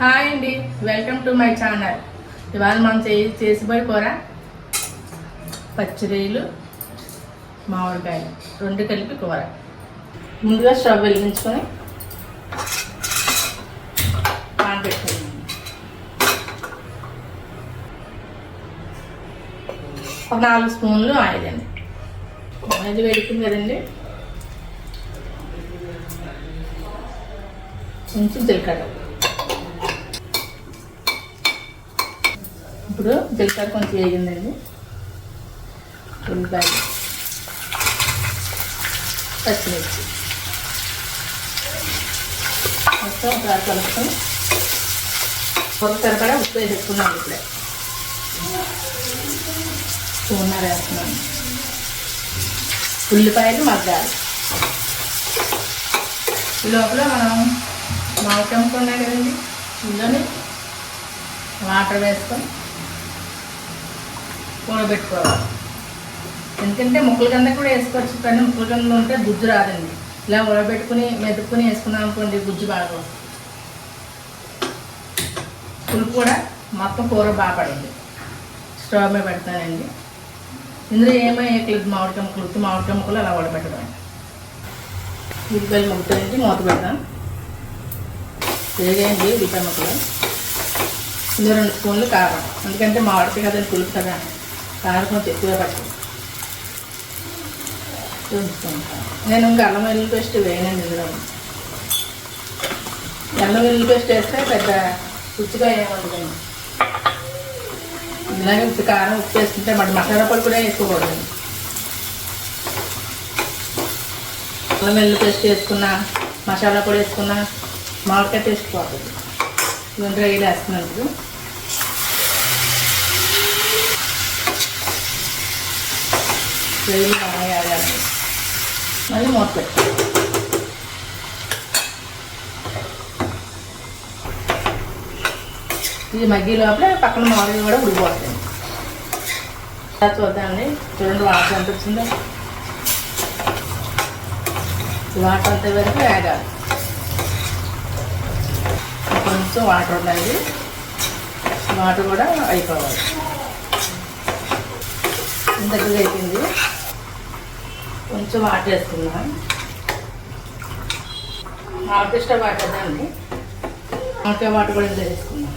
Hi అండి welcome to my channel. ఇవాళ మనం చే చేసిపోయి కూర పచ్చిరేలు మామిడికాయలు రెండు కలిపి కూర. ముందుగా స్టవ్ వెలిగించుకొని పాన్ పెట్టుకోండి ఒక నాలుగు స్పూన్లు ఆయిల్ అండి. ఆయిల్ వేడుకుంది కదండి. కొంచెం జీలకర్ర. ఇప్పుడు జీలకర్ర కొంచెం వేయండి ఉల్లిపాయలు పచ్చిమిర్చి. మొత్తం ఒకసారి కలుపుకొని ఒక సరిపడా ఉప్పు వేసుకున్నాం ఇప్పుడే. స్పూన్నర వేస్తున్నాను ఉల్లిపాయలు మగ్గాలి. ఈ లోపల మనం మామిడి ఉన్నాయి కదండి. ఇందులోనే వాటర్ వేసుకొని కూడబెట్టుకోవాలి ఎందుకంటే ముక్కల కింద కూడా వేసుకోవచ్చు కానీ ముక్కల కింద ఉంటే గుజ్జు రాదండి. ఇలా ఉడబెట్టుకుని మెదుపుకుని వేసుకున్నాం అనుకోండి గుజ్జు బాగా పులుపు కూడా మొత్తం కూర బాగా పడింది. స్టవ్ మీద పెడతానండి. ఇందులో ఏమో ఏకలేదు మామిడికాయ ముక్కలు ఉత్తి మామిడికాయ ముక్కలు అలా ఉడబెట్టడం ఉల్లిపాయలు ముక్కలు మూత పెడతాం వేగేయండి ఉల్లిపాయ ముక్కలు. ఇందులో రెండు స్పూన్లు కారం. ఎందుకంటే మామిడికాయ కదండి పులుపు కదా. కారం కొంచెం ఎక్కువ పడుతుంది చూసుకుంటాను నేను ఇంకా అల్లం వెల్లుల్లి పేస్ట్ వేయనండి ఇందులో. అల్లం వెల్లుల్లి పేస్ట్ వేస్తే పెద్ద రుచిగా ఏముండదండి ఇలాగే ఉప్పు కారం ఉప్పు వేసుకుంటే మరి మసాలా పొడి కూడా వేసుకోకూడదు. అల్లం వెల్లుల్లి పేస్ట్ వేసుకున్న మసాలా పొడి వేసుకున్న మామిడికాయ టేస్ట్ పోతుంది. ఇవన్నీ రైలు వేస్తున్నాను ఇప్పుడు బాగా వేయాలి. మళ్ళీ మూత పెట్టు ఇది మగ్గి లోపల పక్కన మామూలుగా కూడా ఉడిపోతుంది ఇలా చూద్దామండి చూడండి వాటర్ ఎంత వచ్చిందో. వాటర్ అంత వరకు వేగాలి. కొంచెం వాటర్ ఉండాలి. వాటర్ కూడా అయిపోవాలి. దగ్గరగా అయిపోయింది. కొంచెం వాటర్ వేసుకుందాం మామిడికాయ స్టవ్ వాటర్ అండి మామిడికాయ వాటర్ కూడా ఇంత వేసుకుందాం.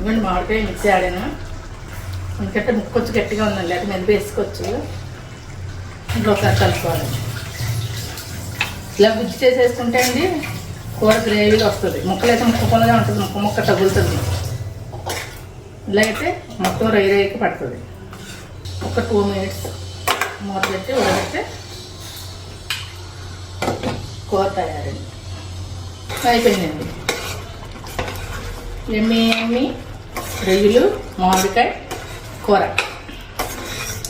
ఇవ్వండి మామిడికాయ మిక్సీ ఆడాను? ఎందుకంటే ముక్క కొంచెం గట్టిగా ఉందండి అది మెది వేసుకోవచ్చు. ఇంకొకసారి ఒకసారి కలుపుకోవాలి. ఇలా గుజ్జు చేసేసుకుంటే అండి కూర గ్రేవీగా వస్తుంది. ముక్కలు అయితే ముక్క ఉంటుంది. ముక్క ముక్క తగులుతుంది. ఇలా అయితే మొత్తం రై రైకి పడుతుంది. ఒక టూ మినిట్స్ మూత పెట్టి ఉడబెట్టి కూర తయారండి అయిపోయిందండి. ఎమ్మి ఎమ్మి రొయ్యలు మామిడికాయ కూర.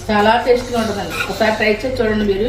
చాలా టేస్ట్గా ఉంటుందండి. ఒకసారి ట్రై చేసి చూడండి మీరు.